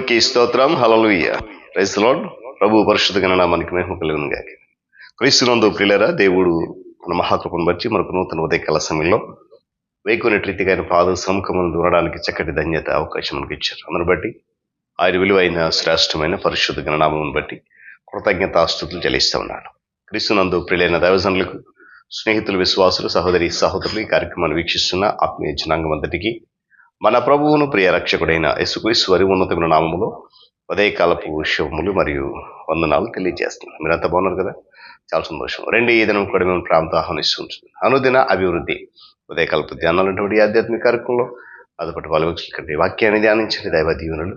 దేవునికి స్తోత్రం. హలలుయ్య రైతులోడ్ ప్రభు పరిశుద్ధ గణనామానికి మహిమ కలుగును గాక క్రీస్తునందు ప్రియులరా దేవుడు మన మహాకృపను బట్టి మనకు నూతన ఉదయకాల సమయంలో వేకుని రీతిగా ఆయన పాద సముఖమును దూరడానికి చక్కటి ధన్యత అవకాశం మనకి ఇచ్చారు అందును బట్టి ఆయన విలువైన శ్రేష్టమైన పరిశుద్ధ గణనామమును బట్టి కృతజ్ఞతాస్తుతులు చెల్లిస్తూ ఉన్నాను. క్రీస్తునందు ప్రియులైన దైవజనులకు స్నేహితులు విశ్వాసులు సహోదరి సహోదరులు ఈ కార్యక్రమాన్ని వీక్షిస్తున్న ఆత్మీయ జనాంగం అంతటికీ మన ప్రభువును ప్రియ రక్షకుడైన యేసుక్రీస్తు ఉన్నతమైన నామములో ఉదయకాలపు శుభములు మరియు వందనాలు తెలియజేస్తున్నాను. మీరంతా బాగున్నారు కదా? చాలా సంతోషం. రెండు ఈ దినం కూడా మేము ప్రాంతం ఆహ్వానిస్తుంటున్నాం అనుదిన అభివృద్ధి. ఉదయకాలపు ధ్యానాలు ఉన్నటువంటి ఆధ్యాత్మిక కార్యక్రమంలో అదుపటి వాళ్ళకి వాక్యాన్ని ధ్యానించండి. దైవ దీవెనలు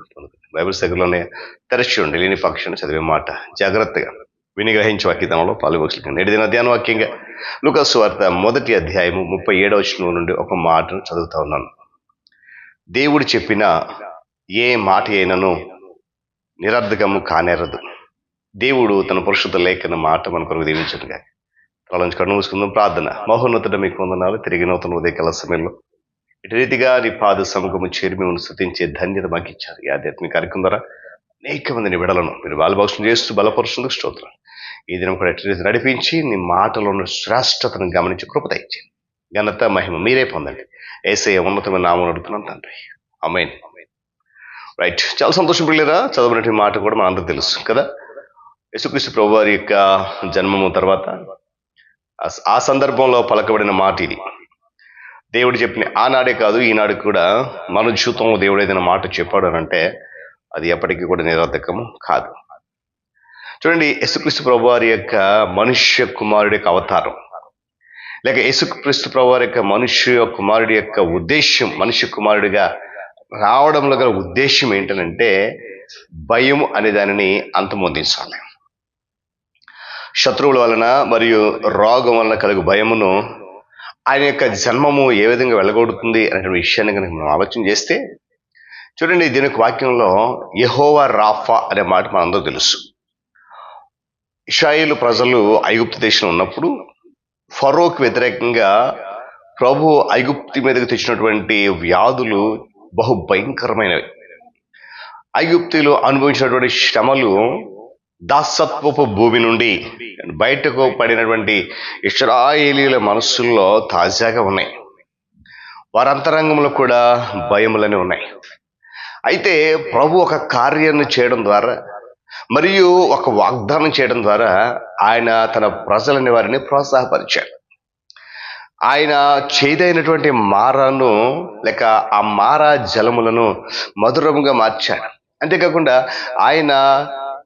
బైబిల్ దగ్గరలోనే తెరచి ఉండి లేని పక్షాన్ని చదివే మాట జాగ్రత్తగా వినిగ్రహించి వాక్యతంలో పాల్గొచ్చుకండి నేటి దిన ధ్యాన వాక్యంగా లుకస్ వార్త మొదటి అధ్యాయము ముప్పై ఏడవ నుండి ఒక మాటను చదువుతా ఉన్నాను. దేవుడు చెప్పిన ఏ మాట అయినను నిరర్ధకము కానేరదు. దేవుడు తన పురుషుత లేఖన మాట మన కొరకు దీవించడుగా తలంచి నుంచి కన్ను మూసుకుందాం ప్రార్థన. మహోన్నతుడ మీకు వందనాలు. తిరిగి నూతన ఉదయకాల సమయంలో ఇటు రీతిగా నీ పాద సముఖము చేరి మిమ్మల్ని స్థుతించే ధన్యత మాకు ఇచ్చారు. ఈ ఆధ్యాత్మిక కార్యక్రమం ద్వారా అనేక మందిని విడలను. మీరు బాలభాషణ చేస్తూ బలపరుస్తుంది స్తోత్రం. ఈ దినం కూడా ఎటు రీతి నడిపించి నీ మాటలో ఉన్న శ్రేష్టతను గమనించి కృపత ఇచ్చింది ఘనత మహిమ మీరే పొందండి. ఏసే ఉన్నతమైన నామం అడుగుతున్నాను తండ్రి. Amen right. చాలా సంతోషం పిల్లరా చదవనటువంటి మాట కూడా మన అందరూ తెలుసు కదా? యేసుక్రీస్తు ప్రభు వారి యొక్క జన్మము తర్వాత ఆ- ఆ సందర్భంలో పలకబడిన మాట ఇది. దేవుడు చెప్పిన ఆనాడే కాదు ఈనాడు కూడా మన జీవితంలో దేవుడు ఏదైనా మాట చెప్పాడు అని అంటే అది ఎప్పటికీ కూడా నిరర్ధకము కాదు. చూడండి యేసుక్రీస్తు ప్రభు వారి యొక్క మనుష్య కుమారుడి యొక్క అవతారం. లేక యేసుక్రీస్తు ప్రభు వారి యొక్క మనుష్య కుమారుడి యొక్క ఉద్దేశ్యం మనుష్య కుమారుడిగా రావడంలో గల ఉద్దేశం ఏంటనంటే భయం అనే దానిని అంతమొందించాలి. శత్రువుల వలన మరియు రోగం వలన కలుగు భయమును ఆయన యొక్క జన్మము ఏ విధంగా వెళ్ళగొడుతుంది అనే విషయాన్ని కనుక మనం ఆలోచన చేస్తే చూడండి దీని వాక్యంలో యహోవా రాఫా అనే మాట మనందరూ తెలుసు. ఇషాయిలు ప్రజలు ఐగుప్తు దేశంలో ఉన్నప్పుడు ఫరోక్ వ్యతిరేకంగా ప్రభు ఐగుప్తి మీదకు తెచ్చినటువంటి వ్యాధులు బహు భయంకరమైనవి ఐగుప్తిలో అనుభవించినటువంటి శ్రమలు దాసత్వపు భూమి నుండి బయటకు పడినటువంటి ఇస్రాయేలీల మనస్సుల్లో తాజాగా ఉన్నాయి. వారి అంతరంగంలో కూడా భయములని ఉన్నాయి. అయితే ప్రభు ఒక కార్యాన్ని చేయడం ద్వారా మరియు ఒక వాగ్దానం చేయడం ద్వారా ఆయన తన ప్రజలని వారిని ప్రోత్సాహపరిచాడు. ఆయన చేదైనటువంటి మారాను లేక ఆ మారా జలములను మధురముగా మార్చాడు. అంతేకాకుండా ఆయన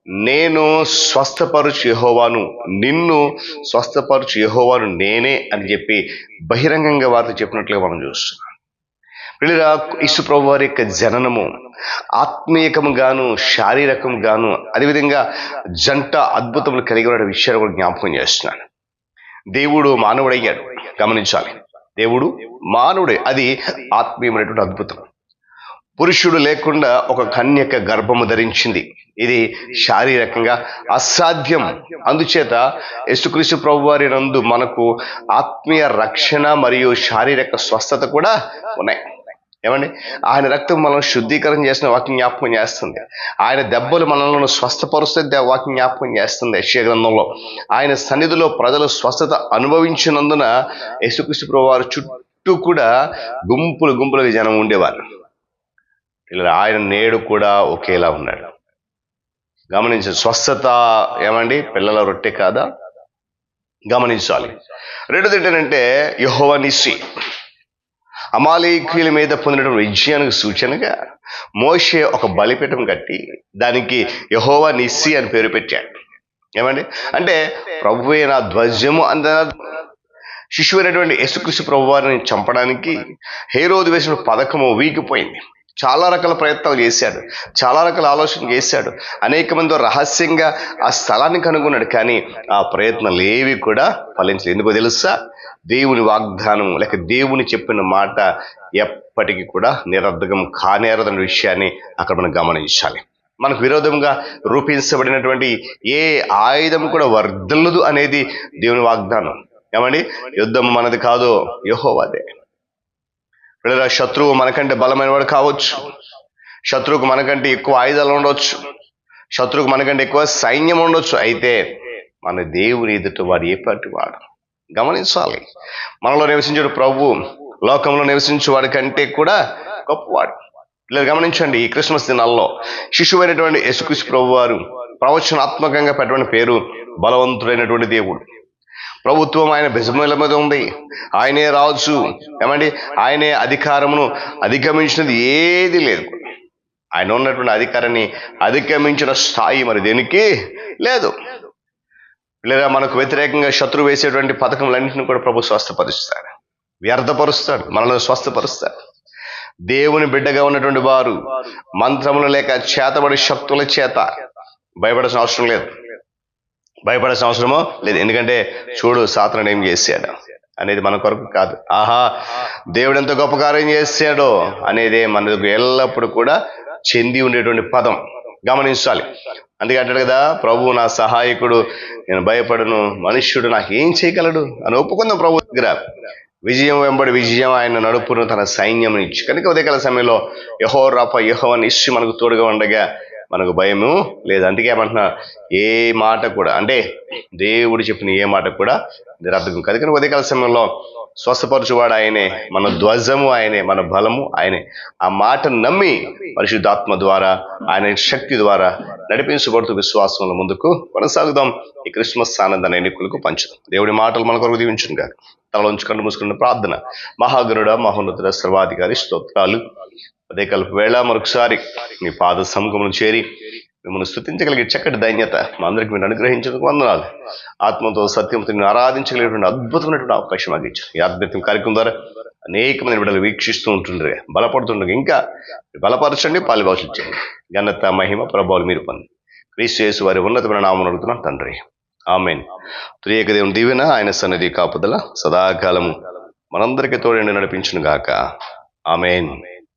నేను స్వస్థపరుచు యహోవాను నిన్ను స్వస్థపరుచు యహోవాను నేనే అని చెప్పి బహిరంగంగా వారితో చెప్పినట్లుగా మనం చూస్తున్నాం. వీళ్ళ ఇసు ప్రభు వారి యొక్క జననము. ఆత్మీయకముగాను శారీరకంగాను అదేవిధంగా జంట అద్భుతములు కలిగి ఉన్న విషయాలు కూడా జ్ఞాపకం చేస్తున్నాను. దేవుడు మానవుడయ్యాడు. గమనించాలి. దేవుడు మానవుడే. అది ఆత్మీయమైనటువంటి అద్భుతం. పురుషుడు లేకుండా ఒక కన్యక గర్భము ధరించింది. ఇది శారీరకంగా అసాధ్యం. అందుచేత యేసుక్రీస్తు ప్రభు వారి నందు మనకు ఆత్మీయ రక్షణ మరియు శారీరక స్వస్థత కూడా ఉన్నాయి. ఏమండి? ఆయన రక్తం మనం శుద్ధీకరణ చేసిన వాక్యం జ్ఞాపకం చేస్తుంది. ఆయన దెబ్బలు మనల్ని స్వస్థపరుస్తే వాక్యం జ్ఞాపకం చేస్తుంది. యశ్య గ్రంథంలో ఆయన సన్నిధిలో ప్రజలు స్వస్థత అనుభవించినందున యేసుక్రీస్తు వారు వారి చుట్టూ కూడా గుంపులు గుంపులుగా జనం ఉండేవారు. ఇలా ఆయన నేడు కూడా ఒకేలా ఉన్నాడు. గమనించ స్వస్థత ఏమండి? పిల్లల రొట్టె కాదా? గమనించాలి. రెండోది ఏంటంటే యహోవ నిస్సి అమాలేకీల మీద పొందినటువంటి విజయానికి సూచనగా మోషే ఒక బలిపీఠం కట్టి దానికి యహోవా నిస్సి అని పేరు పెట్టాడు. ఏమండి? అంటే ప్రభువే నా ధ్వజము అంద శిశువైనటువంటి యేసుక్రీస్తు ప్రభు వారిని చంపడానికి హేరోదు వేసిన పథకము వీగిపోయింది. చాలా రకాల ప్రయత్నాలు చేశాడు. చాలా రకాల ఆలోచన చేశాడు. అనేక మంది రహస్యంగా ఆ స్థలాన్ని కనుగొన్నాడు. కానీ ఆ ప్రయత్నాలు ఏవి కూడా ఫలించలేదు. ఎందుకో తెలుసా? దేవుని వాగ్దానం లేక దేవుని చెప్పిన మాట ఎప్పటికీ కూడా నిరర్ధకం కానేరదన్న విషయాన్ని అక్కడ మనం గమనించాలి. మనకు విరోధంగా రూపించబడినటువంటి ఏ ఆయుధం కూడా వర్ధలదు అనేది దేవుని వాగ్దానం. ఏమండి? యుద్ధం మనది కాదు యహోవాదే. శత్రువు మనకంటే బలమైన వాడు కావచ్చు. శత్రువుకు మనకంటే ఎక్కువ ఆయుధాలు ఉండొచ్చు. శత్రువుకు మనకంటే ఎక్కువ సైన్యం ఉండొచ్చు. అయితే మన దేవుని ఎదుట వాడు ఏ వాడు? గమనించాలి. మనలో నివసించడు ప్రభు లోకంలో నివసించేవాడి కంటే కూడా గొప్పవాడు. ఇలా గమనించండి ఈ క్రిస్మస్ దినాల్లో. శిశువైనటువంటి యశుకృష్ ప్రభు వారు ప్రవచనాత్మకంగా పెట్టిన పేరు బలవంతుడైనటువంటి దేవుడు. ప్రభుత్వం ఆయన భుజముల మీద ఉంది. ఆయనే రాజు. ఏమండి? ఆయనే అధికారమును అధిగమించినది ఏది లేదు. ఆయన ఉన్నటువంటి అధికారాన్ని అధిగమించిన స్థాయి మరి దేనికి లేదు. లేదా మనకు వ్యతిరేకంగా శత్రువు వేసేటువంటి పథకములన్నింటినీ కూడా ప్రభు స్వస్థపరుస్తాడు. వ్యర్థపరుస్తాడు మనల్ని స్వస్థపరుస్తాడు. దేవుని బిడ్డగా ఉన్నటువంటి వారు మంత్రములు లేక చేతబడి శక్తుల చేత భయపడాల్సిన అవసరం లేదు. భయపడాల్సిన అవసరమో లేదు. ఎందుకంటే చూడు సాతనుడు ఏం చేశాడు అనేది మన కొరకు కాదు. ఆహా దేవుడు ఎంత గొప్ప కార్యం చేశాడో అనేది మనకు ఎల్లప్పుడూ కూడా చెంది ఉండేటువంటి పదం. గమనించాలి. అందుకే అంటాడు కదా ప్రభు నా సహాయకుడు నేను భయపడను మనుష్యుడు నాకు ఏం చేయగలడు? అని ఒప్పుకుందాం ప్రభు దగ్గర. విజయం వెంబడి విజయం ఆయన నడుపును తన సైన్యం ఇచ్చి కనుక ఉదయకాల సమయంలో యహో రాప యహో అని ఇచ్చి మనకు తోడుగా ఉండగా మనకు భయము లేదు. అందుకే ఏమంటున్నా ఏ మాట కూడా అంటే దేవుడు చెప్పిన ఏ మాట కూడా నిరర్థకం కాదు. కానీ ఉదయకాల సమయంలో స్వస్థపరచువాడు ఆయనే మన ధ్వజము ఆయనే మన బలము ఆయనే. ఆ మాట నమ్మి పరిశుద్ధాత్మ ద్వారా ఆయన శక్తి ద్వారా నడిపించబడుతూ విశ్వాసంలో ముందుకు కొనసాగుదాం. ఈ క్రిస్మస్ ఆనందాన్ని ఎన్నికలకు పంచుదాం. దేవుడి మాటలు మన కొరకు దీవించుగా తల ఉంచుకొని మూసుకున్న ప్రార్థన. మహాగరుడ మహోన్నతుడ సర్వాధికారి స్తోత్రాలు. అదే కలుపు వేళ మరొకసారి మీ పాద సముఖమును చేరి మిమ్మల్ని స్థుతించగలిగే చక్కటి దైన్యత మా అందరికి మీరు అనుగ్రహించేందుకు వందనాలు. ఆత్మతో సత్యంతో నేను ఆరాధించగలిగినటువంటి అద్భుతమైనటువంటి అవకాశం మాకు ఇచ్చారు. ఈ ఆధ్యాత్మిక కార్యక్రమం ద్వారా అనేక మంది బిడ్డలు వీక్షిస్తూ ఉంటుండ్రే బలపడుతుండగా ఇంకా బలపరచండి పాలుభాషలు ఘనత మహిమ ప్రభావాలు మీరు పొంది క్రీస్తు చేసి వారి ఉన్నతమైన నామం అడుగుతున్నాను తండ్రి. ఆమెన్. త్రియేక దేవుని దీవెన ఆయన సన్నిధి కాపుదల సదాకాలము మనందరికీ తోడండి నడిపించును గాక. ఆమెన్.